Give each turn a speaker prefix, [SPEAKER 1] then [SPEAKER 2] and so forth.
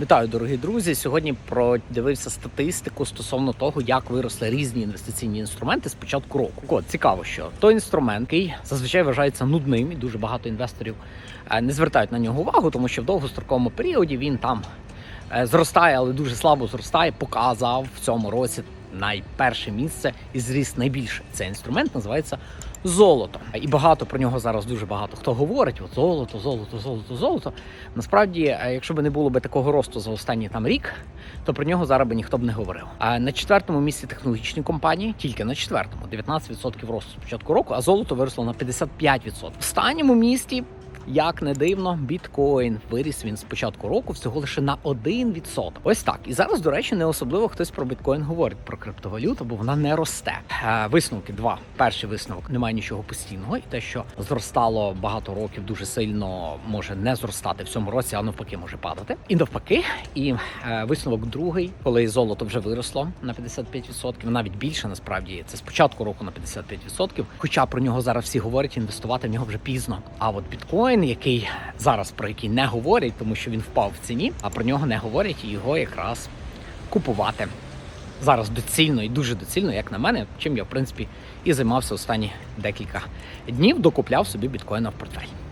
[SPEAKER 1] Вітаю, дорогі друзі. Сьогодні продивився статистику стосовно того, як виросли різні інвестиційні інструменти з початку року. От цікаво, що той інструмент, який зазвичай вважається нудним, і дуже багато інвесторів е, не звертають на нього увагу, тому що в довгостроковому періоді він там е, зростає, але дуже слабо зростає. Показав в цьому році найперше місце і зріс найбільше. Цей інструмент називається золото. І багато про нього зараз дуже багато хто говорить: от золото, золото, золото, золото. Насправді, е, якщо б не було би такого росту за останній там рік, то про нього зараз би ніхто б не говорив. А на четвертому місці технологічні компанії, тільки на четвертому, 19% росту з початку року, а золото виросло на 55%. В останньому місці. Як не дивно, біткоін виріс він з початку року всього лише на 1%. Ось так. І зараз, до речі, не особливо хтось про біткоін говорить про криптовалюту, бо вона не росте. Е, висновки два. Перший висновок немає нічого постійного, і те, що зростало багато років, дуже сильно може не зростати в цьому році, а навпаки може падати. І навпаки, і е, висновок другий, коли золото вже виросло на 55%, навіть більше насправді це з початку року на 55%. Хоча про нього зараз всі говорять, інвестувати в нього вже пізно. А от біткоін, який зараз про який не говорять, тому що він впав в ціні, а про нього не говорять, його якраз купувати зараз доцільно і дуже доцільно, як на мене, чим я в принципі і займався останні декілька днів, докупляв собі біткоїна в портфель.